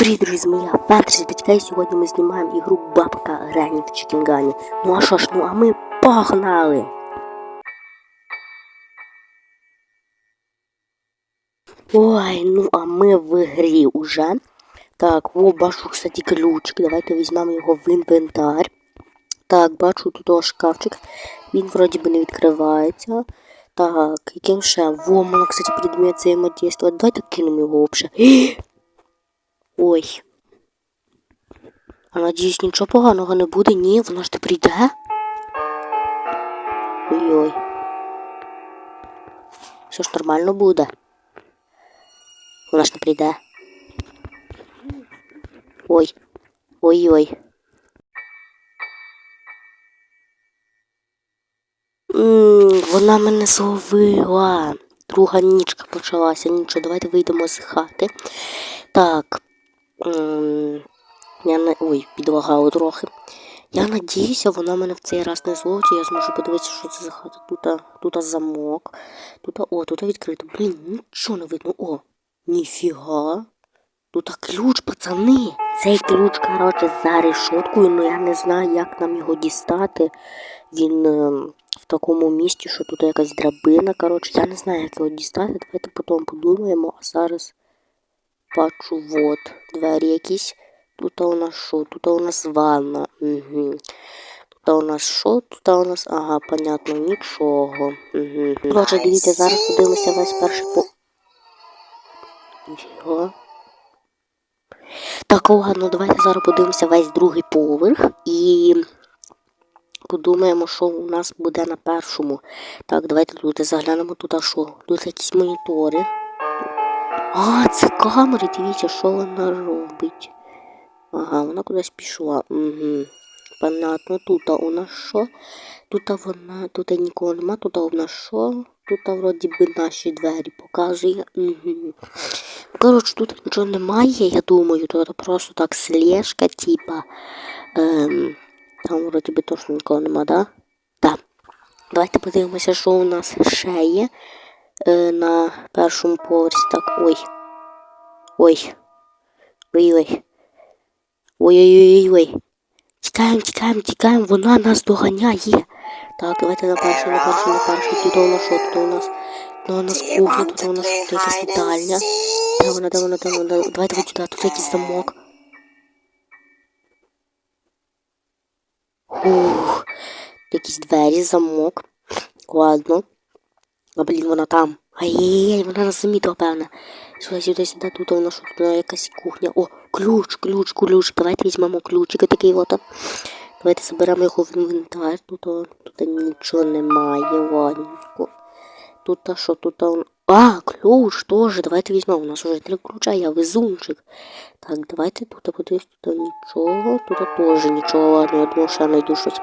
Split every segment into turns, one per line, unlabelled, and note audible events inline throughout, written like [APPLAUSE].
привіт, друзі! Моя фентезі батька і сьогодні ми знімаємо ігру Бабка Грені в Чікінгані. Ну а що ж, ну а ми погнали! Ой, ну а ми в грі уже. Так, о, бачу, кстати, ключик. Давайте візьмемо його в інвентар. Так, бачу тут шкафчик. Він вроді би не відкривається. Так, яким ще? Во, мене, кстати, предмет взаимодействия. Давайте кинемо його взагалі. [GASPS] Ой. А надіюсь, нічого поганого не буде. Ні, вона ж не прийде. Ой-ой. Все ж нормально буде. Вона ж не прийде. Ой. Ой-ой. Вона мене зловила. Друга нічка почалася. Нічого, давайте вийдемо з хати. Так. М, Я на... Ой, підлагало трохи. Я надіюся, вона мене в цей раз не зловить, я зможу подивитися, що це за хата. Тут, тут замок. Тут, о, тут відкрито. Блін, нічого не видно. О, ніфіга. Тут ключ, пацани. Цей ключ, коротше, за решоткою, але я не знаю, як нам його дістати. Він е, в такому місці, що тут якась драбина. Коротше, я не знаю, як його дістати. Давайте потім подумаємо, а зараз бачу, вот, двері якісь. Тут у нас що? Тут у нас ванна. Угу. Тут у нас що? Тут у нас. Ага, понятно, нічого. Угу. Коротше, дивіться, зараз подивимося весь перший по. Нічого. Так, ладно, давайте зараз подивимося весь другий поверх і подумаємо, що у нас буде на першому. Так, давайте тут заглянемо тут, а що? Тут якісь монітори. А, це камери, дивіться, що вона робить. Ага, вона кудись пішла. Угу. Понятно, тут у нас що? Тут вона, тут нікого нема, тут у нас що? Тут вроді би наші двері показує. Угу. Коротше, тут нічого немає, я думаю, тут просто так слежка, типа. Ем, там вроді би точно нікого нема, да? Так. Давайте подивимося, що у нас ще є на першому поверсі. Так, ой. Ой. Ой-ой. Ой-ой-ой-ой. Тікаємо, тікаємо, тікаємо, вона нас доганяє. Так, давайте на перший, на перший, на перший. Тут у нас що, тут у нас. Тут у нас кухня, тут у нас якась вітальня. Де вона, де вона, де вона? Давайте вот сюди, тут якийсь замок. Ух, якісь двері, замок. Ладно. А блін, вона там. Ай-яй-яй, вона нас замітила, певно. Сюди, сюди, сюди, тут у нас тут якась кухня. О, ключ, ключ, ключ. Давайте візьмемо ключик такий от. Давайте заберемо його в інвентар. Тут, тут нічого немає, ладненько. Тут а що, тут а... А, ключ теж. Давайте візьмемо. У нас вже три ключа, я везунчик. Так, давайте тут подивись, тут нічого. Тут теж нічого, ладно, я думаю, що я знайду щось.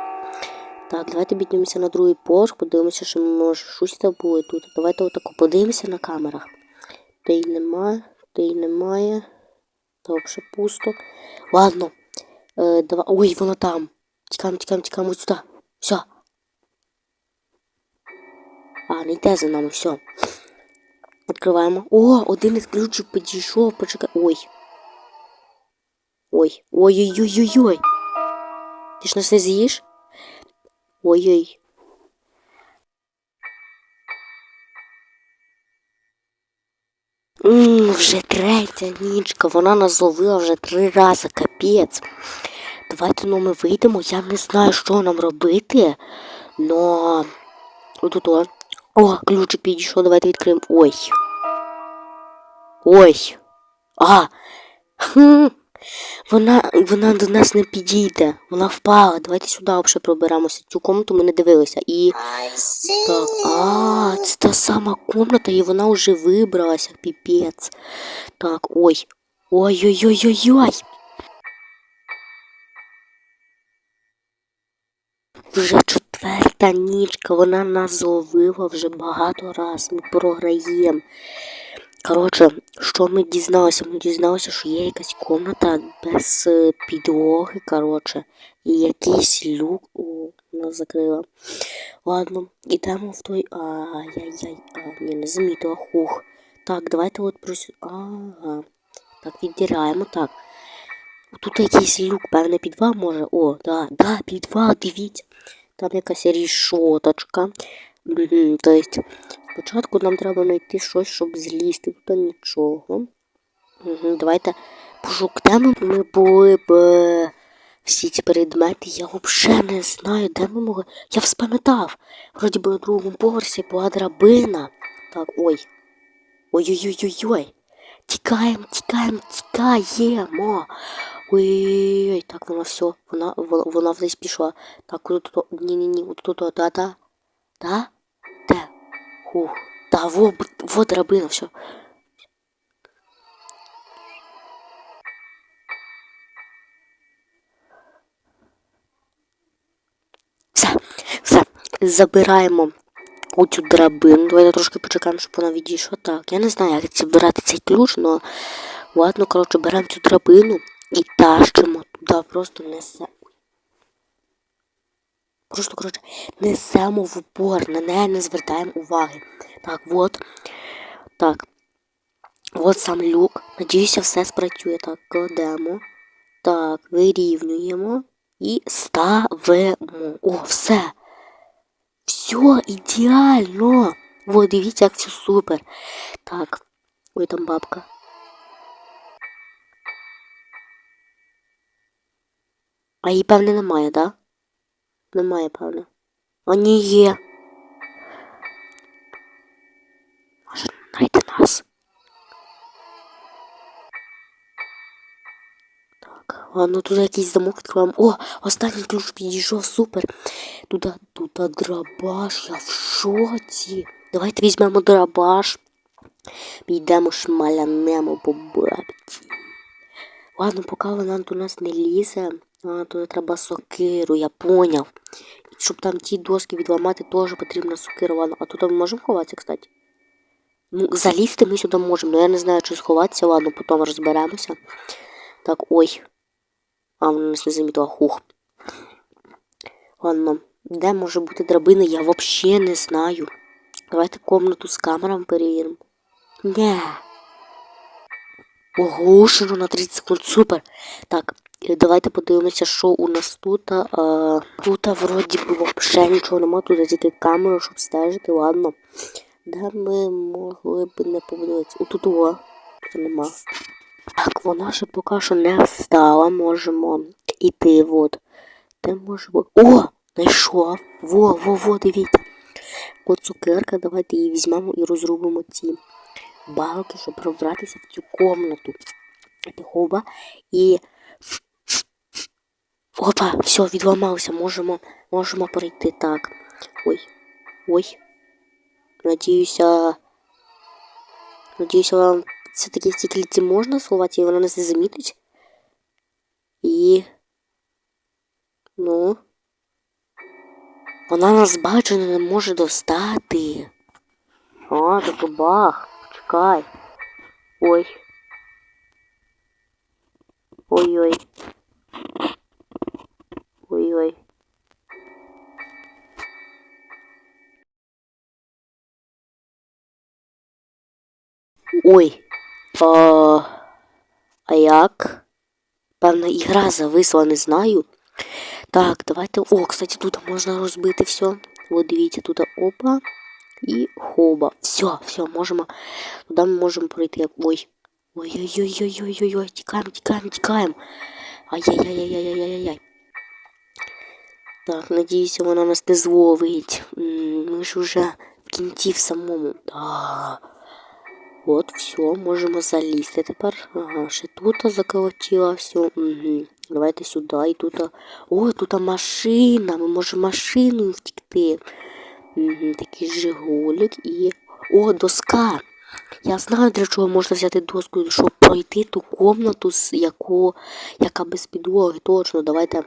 Так, давайте піднімемося на другий поверх, подивимося, що може щось там буде тут. Давайте отако подивимося на камерах. Та й немає, та й немає. Та пусто. Ладно. Е, давай. Ой, вона там. Тікаємо, тікаємо, тікаємо ось сюди. Все. А, не йде за нами, все. Відкриваємо. О, один із ключів підійшов, почекай. Ой. Ой. Ой-ой-ой-ой-ой. Ти ж нас не з'їш? Ой-ой. Ммм, вже третя нічка. Вона нас зловила вже три рази, капець. Давайте ну ми вийдемо. Я не знаю, що нам робити. Но отут. О, О ключик підійшов, давайте відкриємо. Ой. Ой. А. Хм. Вона вона до нас не підійде. Вона впала. Давайте сюди взагалі проберемося. Цю комнату ми не дивилися. І. Так, а, це та сама комната, і вона вже вибралася, піпець. Так, ой. Ой-ой-ой-ой-ой. Вже четверта нічка, вона нас зловила вже багато раз. Ми програємо. Коротше, що ми дізналися? Ми дізналися, що є якась комната без е, підлоги, коротше, і якийсь люк. О, нас закрила. Ладно, ідемо в той. Ай-яй-яй. А, ні, не замітила. Хух. Так, давайте от просю. Ага. Так, відділяємо. Так. Тут якийсь люк, певне, підвал може. О, да, да, підвал, дивіться. Там якась рішоточка. Тобто, спочатку нам треба знайти щось, щоб злізти. Тут нічого. Угу, давайте пошукаємо. Ми були б е, всі ці предмети. Я взагалі не знаю, де ми могли. Я вспам'ятав. Вроді би на другому поверсі була драбина. Так, ой. Ой-ой-ой-ой-ой. Тікаємо, тікаємо, тікаємо. Ой-ой-ой, так вона все, вона, вона, десь пішла. Так, тут, тут, ні-ні-ні, от да. Да? Де? Ух, да, во, б- во драбина, все. Все, все, забираємо оцю драбину. Давайте трошки почекаємо, щоб вона відійшла. Так, я не знаю, як це брати цей ключ, але ладно, коротше, беремо цю драбину і тащимо туди, просто несемо. Просто, коротше, несемо в упор, на неї не звертаємо уваги. Так, от. Так. От сам люк. Надіюся, все спрацює. Так, кладемо. Так, вирівнюємо і ставимо. О, все. Все, ідеально. О, дивіться, як все супер. Так. Ой, там бабка. А її, певне, немає, так? Да? Немає, певне. А ні є. Може, знайти нас. Так, ладно, тут якийсь замок відкриваємо. О, останній ключ підійшов, супер. Туди, туди драбаш, я в шоці. Давайте візьмемо драбаш. Підемо шмалянемо по бабці. Ладно, поки вона до нас не лізе, а, то треба сокиру, я поняв. Щоб там ті доски відламати, теж потрібна сокира. Ладно, а тут ми можемо ховатися, кстати? Ну, залізти ми сюди можемо, але я не знаю, чи сховатися, ладно, потім розберемося. Так, ой. А, вона нас не замітила, хух. Ладно, де може бути драбина, я взагалі не знаю. Давайте комнату з камерами перевіримо. Не. Оглушено на 30 секунд. Супер. Так, е, давайте подивимося, що у нас тут. А, тут вроді би взагалі нічого немає, тут тільки камера, щоб стежити, ладно. Де ми могли б не подивитися? Отут о, тут нема. Так, вона ще поки що не встала, можемо іти, от. Де може бути? О! Знайшов! Во, во, во, дивіться. От цукерка, давайте її візьмемо і розрубимо ці балки, щоб пробратися в цю комнату. Хоба. І. Опа, все, відламався. Можемо, можемо пройти так. Ой. Ой. Надіюся. Надіюся, вам все-таки клітці можна сховати, і вона нас не замітить. І. Ну. Вона нас бачить, не може достати. А, так бах. Чекай. Ой. Ой-ой. Ой-ой. Ой. А, а як? Певна ігра зависла, не знаю. Так, давайте. О, кстати, тут можна розбити все. От дивіться, тут опа і хоба. Все, все, можемо. Туди ми можемо пройти. Ой. Ой-ой-ой-ой-ой-ой-ой. Тікаємо, тікаємо, тікаємо. Ай-яй-яй-яй-яй-яй-яй. Так, надіюся, вона нас не зловить. Ми ж уже в кінці в самому. Да. От, все, можемо залізти тепер. Ага, ще тут заколотила все. Давайте сюди і тут. О, тут машина. Ми можемо машину втікти. Угу, такий жигулик і. О, доска. Я знаю, для чого можна взяти доску, щоб пройти ту комнату, з яку, яка без підлоги. Точно, давайте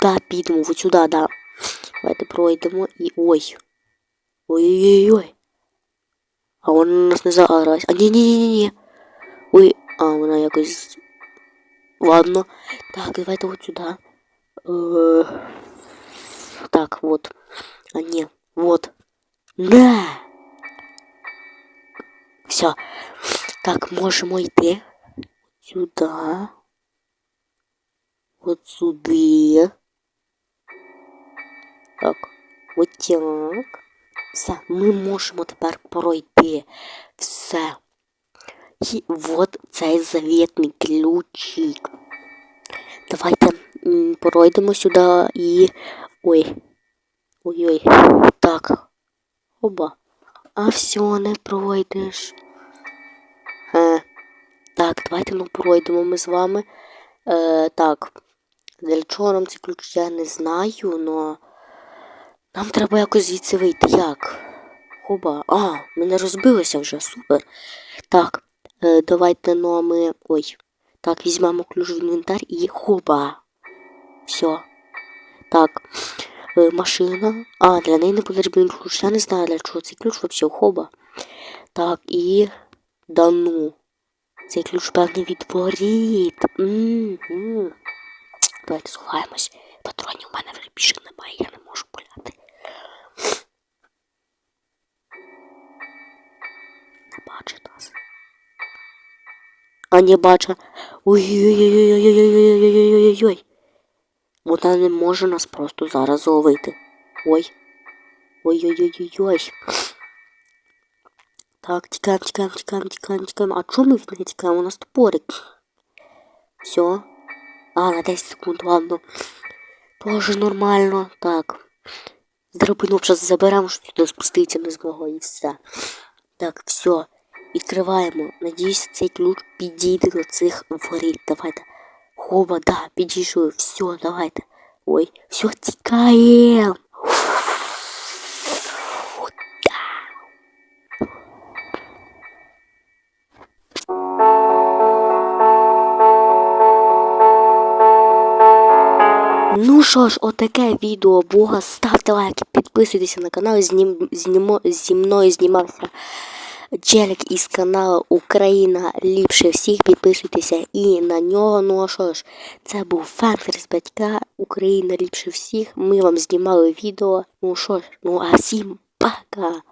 туди підемо, от сюди, да. Давайте пройдемо і. Ой. Ой-ой-ой. А вона нас не заарась. А ні-ні-ні-ні. Ой, а вона якось. Ладно. Так, давайте от сюди. Е... Так, вот. А ні, вот. Не. Все. Так, можемо йти. Сюди. от сюди. Так, от так. Все, ми можемо тепер пройти. Все. І от цей завітний ключик. Давайте м, пройдемо сюди і. Ой. Ой-ой. Так. Оба. А все, не пройдеш. Е. Так, давайте ну пройдемо ми з вами. Е, так. Для чого нам цей ключ я не знаю, но нам треба якось звідси вийти. Як? Хоба. А, ми не розбилися вже, супер. Так, е, давайте ну ми. Ой. Так, візьмемо ключ в інвентар і хоба. Все. Так. Е, машина. А, для неї не потрібен ключ. Я не знаю, для чого цей ключ взагалі хоба. Так, і. Да ну. Цей ключ певний від воріт. Давайте сховаємось. Патронів у мене вже більше немає, я не можу пуляти. Не бачить нас. А не бача. Ой-ой-ой-ой-ой-ой-ой-ой-ой-ой-ой. Вона не може нас просто зараз зловити. Ой. Ой-ой-ой-ой-ой. Так, тікаємо, тікаємо, тікаємо, тікаємо, тікаємо. А чому ми від неї тікаємо? У нас топорик. Все. А, на 10 секунд, ладно. Тоже нормально. Так. Драбину зараз заберемо, щоб сюди спуститися не змогло і все. Так, все. Відкриваємо. Надіюсь, цей ключ підійде до цих воріт. Давайте. Хоба, да, підійшли. Все, давайте. Ой, все, тікаємо. Ну що ж, отаке відео було. Ставте лайки, підписуйтесь на канал. Знім, знімо, зі мною знімався Джелік із каналу Україна ліпше всіх. Підписуйтеся і на нього. Ну а що ж, це був фактор з батька Україна ліпше всіх. Ми вам знімали відео. Ну що ж, ну а всім пока!